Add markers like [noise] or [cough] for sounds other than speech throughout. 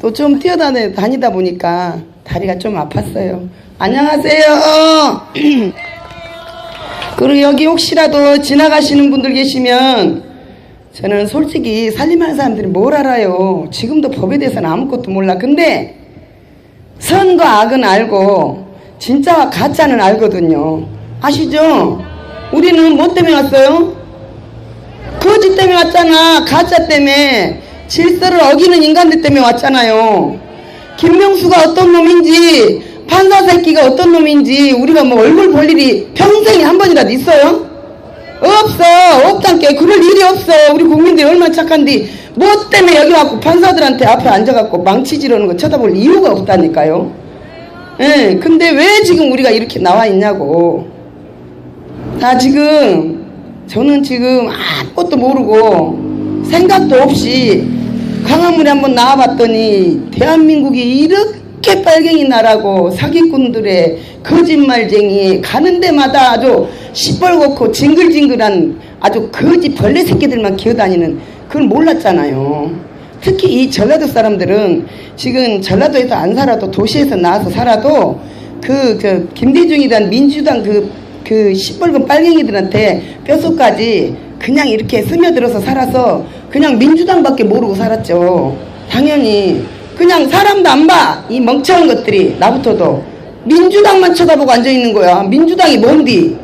또 좀 뛰어다니다 보니까 다리가 좀 아팠어요. 안녕하세요. [clears throat] 그리고 여기 혹시라도 지나가시는 분들 계시면 저는 솔직히 살림하는 사람들이 뭘 알아요. 지금도 법에 대해서는 아무것도 몰라. 근데 선과 악은 알고 진짜와 가짜는 알거든요. 아시죠? 우리는 뭐 때문에 왔어요? 거짓 때문에 왔잖아. 가짜 때문에 질서를 어기는 인간들 때문에 왔잖아요. 김명수가 어떤 놈인지 판사 새끼가 어떤 놈인지 우리가 뭐 얼굴 볼 일이 평생에 한 번이라도 있어요? 없어. 없단께. 그럴 일이 없어. 우리 국민들이 얼마나 착한디. 뭐 때문에 여기 와갖고 판사들한테 앞에 앉아갖고 망치지르는 거 쳐다볼 이유가 없다니까요. 예 근데 왜 지금 우리가 이렇게 나와 있냐고. 다 지금 저는 지금 아무것도 모르고 생각도 없이 강화문에 한번 나와봤더니 대한민국이 이렇게 빨갱이 나라고 사기꾼들의 거짓말쟁이 가는 데마다 아주 시뻘겋고 징글징글한 아주 거짓 벌레 새끼들만 기어다니는 그걸 몰랐잖아요. 특히 이 전라도 사람들은 지금 전라도에서 안 살아도 도시에서 나와서 살아도 그, 그 김대중이란 민주당 그, 그 시뻘건 빨갱이들한테 뼛속까지 그냥 이렇게 스며들어서 살아서 그냥 민주당밖에 모르고 살았죠. 당연히 그냥 사람도 안 봐. 이 멍청한 것들이 나부터도 민주당만 쳐다보고 앉아 있는 거야. 민주당이 뭔디?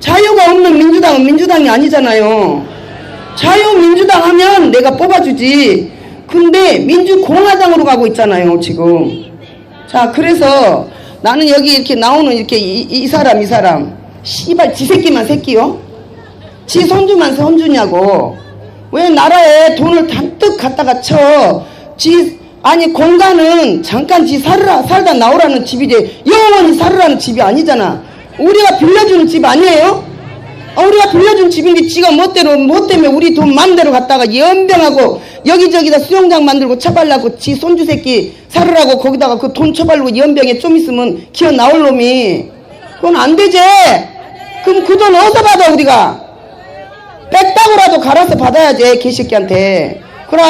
자유가 없는 민주당은 민주당이 아니잖아요. 자유민주당 하면 내가 뽑아주지. 근데 민주공화당으로 가고 있잖아요, 지금. 자, 그래서 나는 여기 이렇게 나오는 이렇게 이, 이 사람, 이 사람. 씨발, 지 새끼만 새끼요? 지 손주만 손주냐고. 왜 나라에 돈을 잔뜩 갖다가 쳐. 지, 아니, 공간은 잠깐 지 살으라, 살다 나오라는 집이지. 영원히 살으라는 집이 아니잖아. 우리가 빌려주는 집 아니에요? 아, 우리가 빌려준 집인데 지가 멋대로 뭐 때문에 우리 돈 맘대로 갖다가 연병하고 여기저기다 수영장 만들고 처발라고 지 손주 새끼 살으라고 거기다가 그돈 처발고 연병에 좀 있으면 기어 나올 놈이 그건 안 되지 그럼 그 돈 어디서 받아 우리가 뺐다고라도 갈아서 받아야지 개새끼한테 그럼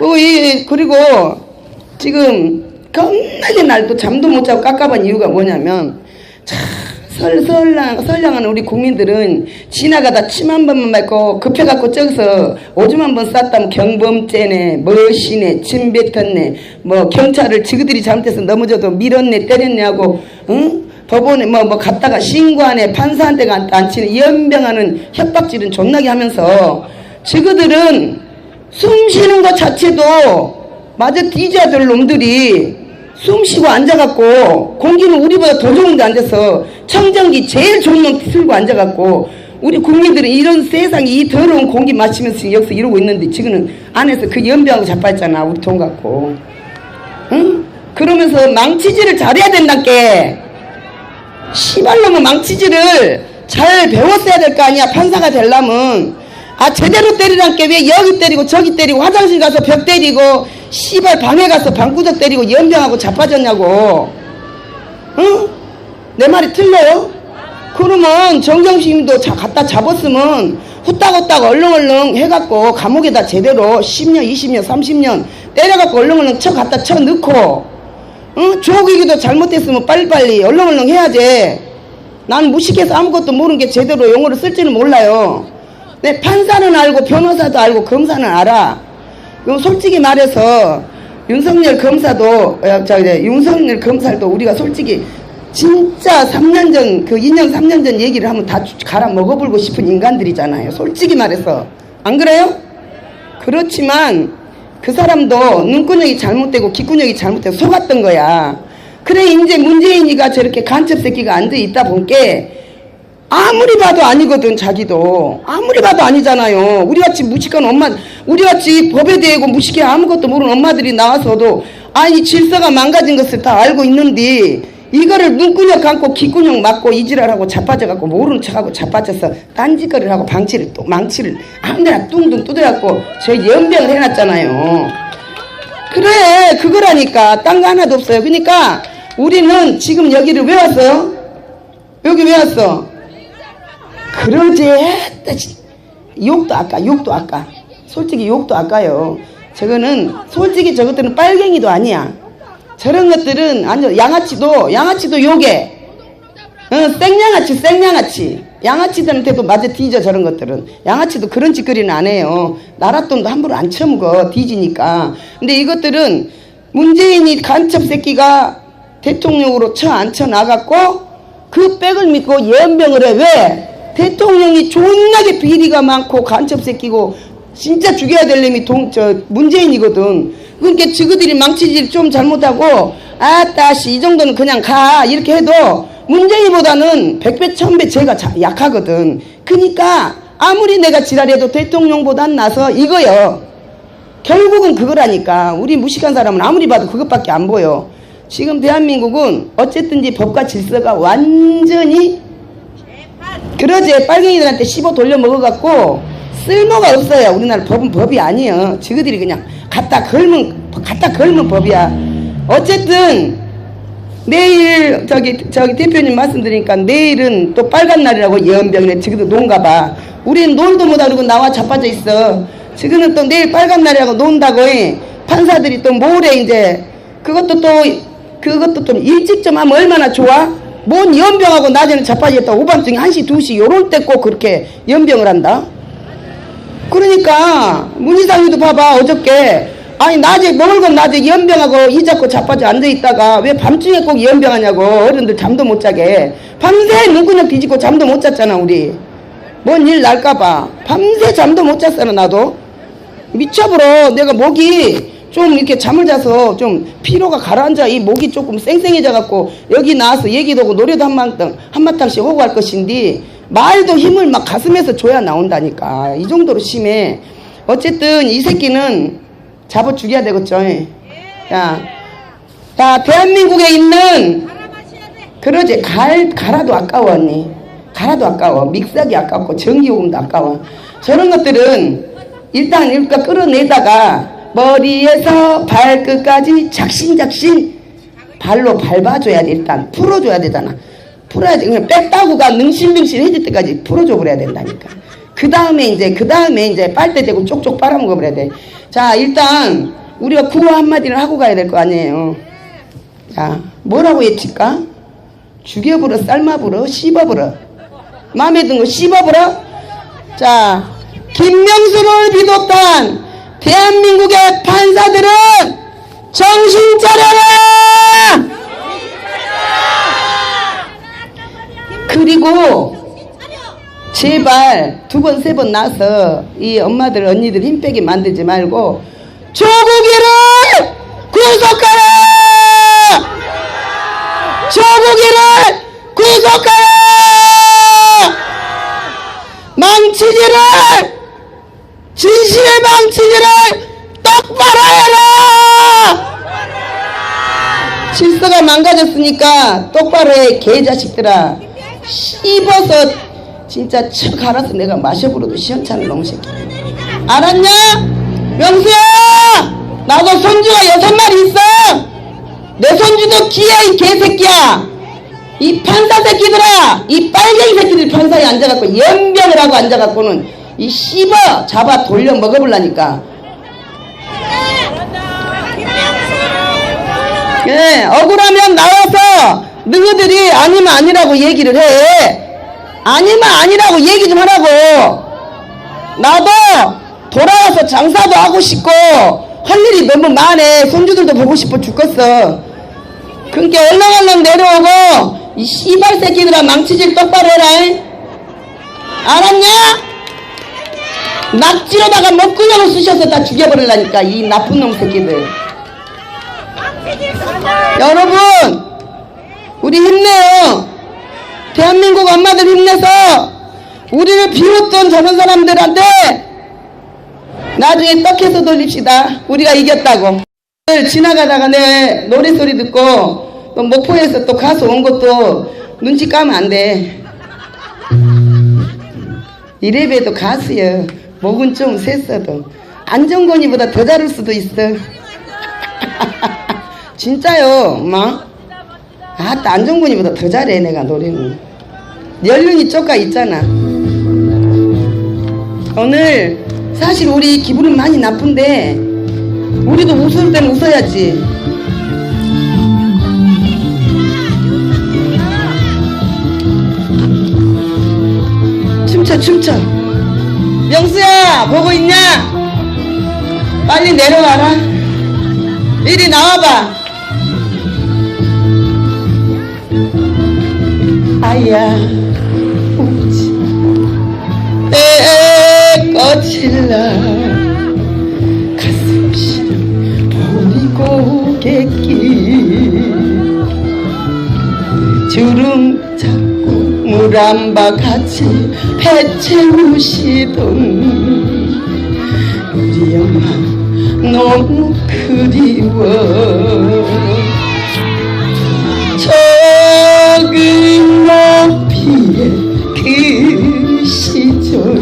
어, 이, 그리고 지금 겁나게 날도 잠도 못 자고 깝깝한 이유가 뭐냐면 참 설, 설랑, 설량하는 우리 국민들은 지나가다 침 한 번만 밟고 급해갖고 저기서 오줌 한 번 쌌다면 경범죄네, 머시네, 침 뱉었네, 뭐 경찰을 지그들이 잘못해서 넘어져도 밀었네, 때렸네 하고, 응? 법원에 뭐, 뭐 갔다가 신고하네, 판사한테 안 치는 연병하는 협박질은 존나게 하면서 지그들은 숨 쉬는 것 자체도 마저 뒤져야 될 놈들이 숨 쉬고 앉아갖고 공기는 우리보다 더 좋은데 앉아서 청정기 제일 좋은 놈 틀고 앉아갖고 우리 국민들은 이런 세상에 이 더러운 공기 마시면서 여기서 이러고 있는데 지금은 안에서 그 연병하고 자빠졌잖아 우리 돈 갖고 응? 그러면서 망치질을 잘해야 된다께 시발놈은 망치질을 잘 배웠어야 될 거 아니야 판사가 되려면 아 제대로 때리란 게 왜 여기 때리고 저기 때리고 화장실 가서 벽 때리고 씨발 방에 가서 방구석 때리고 연병하고 자빠졌냐고 응? 내 말이 틀려요? 그러면 정경심도 자, 갖다 잡았으면 후딱후딱 얼렁얼렁 해갖고 감옥에다 제대로 10년 20년 30년 때려갖고 얼렁얼렁 쳐 갖다 쳐 넣고 응? 조기기도 잘못했으면 빨리빨리 얼렁얼렁 해야지 난 무식해서 아무것도 모르는 게 제대로 용어를 쓸지는 몰라요 내 판사는 알고 변호사도 알고 검사는 알아 그럼 솔직히 말해서 윤석열 검사도 어, 저 이제 윤석열 검사도 우리가 솔직히 진짜 3년 전 그 2년 3년 전 얘기를 하면 다 갈아 먹어불고 싶은 인간들이잖아요. 솔직히 말해서 안 그래요? 그렇지만 그 사람도 눈구녕이 잘못되고 귓구녕이 잘못되고 속았던 거야. 그래 이제 문재인이가 저렇게 간첩 새끼가 앉아 있다 본게 아무리 봐도 아니거든 자기도 아무리 봐도 아니잖아요 우리같이 무식한 엄마 우리같이 법에 대고 무식해 아무것도 모르는 엄마들이 나와서도 아니 질서가 망가진 것을 다 알고 있는데 이거를 눈구녕 감고 귓구녕 막고 이지랄하고 자빠져갖고 모르는 척하고 자빠져서 딴짓거리를 하고 방치를 또 망치를 아무데나 뚱뚱 두드려갖고 저 연병을 해놨잖아요. 그래 그거라니까. 딴 거 하나도 없어요. 그러니까 우리는 지금 여기를 왜 왔어요? 여기 왜 왔어? 그러지. 욕도 아까 욕도 아까. 솔직히 욕도 아까요. 저거는 솔직히 저것들은 빨갱이도 아니야. 저런 것들은 아니 양아치도 양아치도 요게. 어, 생양아치 생양아치. 양아치들한테도 맞아 뒤져 저런 것들은. 양아치도 그런 짓거리는 안 해요. 나랏돈도 함부로 안 처먹어 뒤지니까. 근데 이것들은 문재인이 간첩 새끼가 대통령으로 쳐 앉혀 나갔고 그 백을 믿고 연병을 해. 왜? 대통령이 존나게 비리가 많고 간첩 새끼고 진짜 죽여야 될 놈이 동, 저, 문재인이거든. 그러니까 지그들이 망치질 좀 잘못하고, 아따, 씨, 이 정도는 그냥 가. 이렇게 해도 문재인보다는 백배, 천배 제가 자- 약하거든. 그니까 아무리 내가 지랄해도 대통령보단 나서 이거요. 결국은 그거라니까. 우리 무식한 사람은 아무리 봐도 그것밖에 안 보여. 지금 대한민국은 어쨌든지 법과 질서가 완전히 그러지 빨갱이들한테 씹어 돌려 먹어갖고 쓸모가 없어요. 우리나라 법은 법이 아니에요. 지그들이 그냥 갖다 걸면 갖다 걸면 법이야. 어쨌든 내일 저기 저기 대표님 말씀드리니까 내일은 또 빨간 날이라고 예언병이네. 지금도 논가 봐. 우리는 놀도 못하고 나와 자빠져 있어. 지금은 또 내일 빨간 날이라고 논다고 해. 판사들이 또 모레 이제 그것도 또 그것도 좀 일찍 좀 하면 얼마나 좋아? 뭔 연병하고 낮에는 자빠져 있다 오밤중에 1시 2시 요럴 때 꼭 그렇게 연병을 한다 그러니까 문희상이도 봐봐 어저께. 아니 낮에 먹을 건 낮에 연병하고 이 잡고 자빠져 앉아 있다가 왜 밤중에 꼭 연병하냐고 어른들 잠도 못 자게. 밤새 눈구녕 뒤집고 잠도 못 잤잖아 우리. 뭔 일 날까봐. 밤새 잠도 못 잤잖아 나도. 미쳐버려. 내가 목이 좀 이렇게 잠을 자서 좀 피로가 가라앉아. 이 목이 조금 쌩쌩해져 갖고 여기 나와서 얘기도 하고 노래도 한마당 한마탕씩 하고 할 것인데 말도 힘을 막 가슴에서 줘야 나온다니까. 이 정도로 심해. 어쨌든 이 새끼는 잡아 죽여야 되겠죠 야, 야 대한민국에 있는 그러지 갈 갈아도 아까워 언니. 갈아도 아까워. 믹서기 아깝고 전기요금도 아까워. 저런 것들은 일단 일단 끌어내다가 머리에서 발끝까지 작신작신 발로 밟아줘야 돼 일단. 풀어줘야 되잖아 풀어야지 그냥 뺐다고가 능신능신 해질 때까지 풀어줘 버려야 된다니까. 그 다음에 이제 그 다음에 이제 빨대 대고 쪽쪽 빨아먹어 버려야 돼 자 일단 우리가 구호 한마디를 하고 가야 될 거 아니에요. 자 뭐라고 외칠까? 죽여버려 삶아버려 씹어버려. 마음에 든 거 씹어버려? 자 김명수를 비롯한 대한민국의 판사들은 정신 차려라 그리고 제발 두 번 세 번 나서 이 엄마들 언니들 힘 빼게 만들지 말고 조국이를 구속하라! 조국이를 구속하라! 망치지를 진실의 망치지를 똑바로 해라! 질서가 망가졌으니까 똑바로 해 개자식들아 씹어서 진짜 척 알아서 내가 마셔버려도 시원찮은 놈 새끼. 알았냐? 명수야! 나도 손주가 여섯 마리 있어! 내 손주도 기야 이 개새끼야! 이 판사 새끼들아! 이 빨갱이 새끼들 판사에 앉아갖고 연병을 하고 앉아갖고는 이 씹어 잡아 돌려 먹어볼라니까. 예, 억울하면 나와서 너희들이 아니면 아니라고 얘기를 해. 아니면 아니라고 얘기 좀 하라고. 나도 돌아와서 장사도 하고 싶고 할 일이 너무 많네. 손주들도 보고 싶어 죽겠어. 그러니까 얼른 내려오고 이 씨발 새끼들아 망치질 똑바로 해라. 잉? 알았냐? 낙지로다가 먹구녕을 쑤셔서 다 죽여버리려니까 이 나쁜 놈 새끼들. 여러분 우리 힘내요. 대한민국 엄마들 힘내서 우리를 비웃던 저런 사람들한테 나중에 떡해서 돌립시다. 우리가 이겼다고. 지나가다가 내 노래소리 듣고 또 목포에서 또 가수 온 것도 눈치 까면 안 돼. 이래봬도 가수여. 목은 좀 셌어도. 안정권이보다 더 잘할 수도 있어. [laughs] 진짜요, 엄마? 아따, 안정근이보다 더 잘해, 내가 노래는. 연륜이 쪼까 있잖아. 오늘, 사실 우리 기분은 많이 나쁜데, 우리도 웃을 때는 웃어야지. 춤춰 춤춰. 명수야 보고 있냐? 빨리 내려와라. 이리 나와봐. 아야. 웃지 내 거칠라. 가슴 시려 보리고 객기. 주름 잡고 물한 바 같이 배 채우시던 우리 엄마 너무 그리워 적은 높이의 그 시절.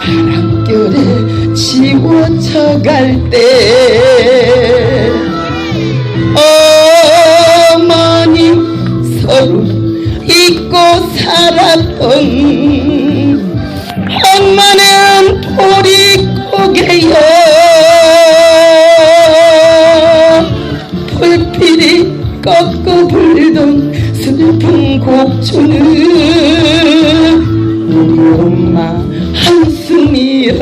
바람결에 지워져 갈 때 꺾어 불던 슬픈 곡조는 우리 엄마 한숨이었어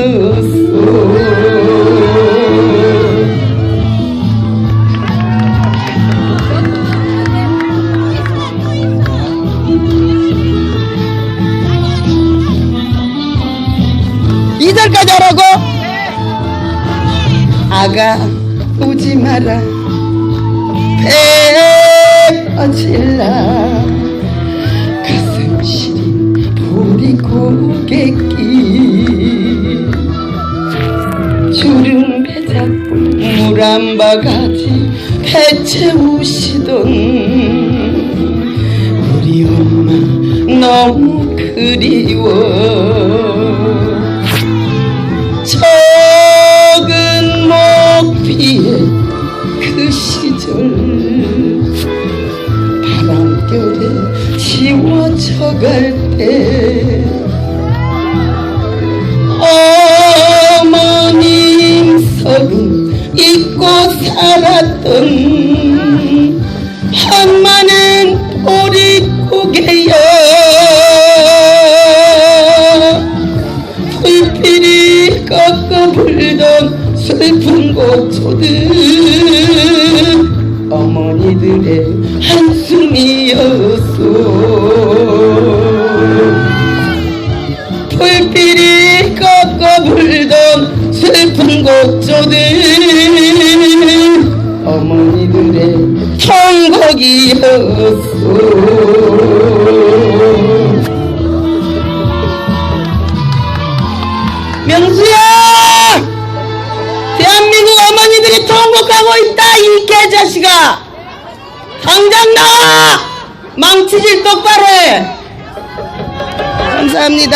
이절까지 하라고? 아가 오지 마라 배 빠질라. 가슴 시린 보리고개끼 주름 배 잡고 물한 바가지 배 채우시던 우리 엄마 너무 그리워 지워져 갈때 어머님 서름 잊고 살았던 한마는 보릿고개여 불필이 꺾어 불던 슬픈 곡초들 어머니들의 한숨이었어 곡조들 어머니들의 천곡이었어 명수야! 대한민국 어머니들이 통곡하고 있다 이 개자식아! 당장 나와! 망치질 똑바로 해! 감사합니다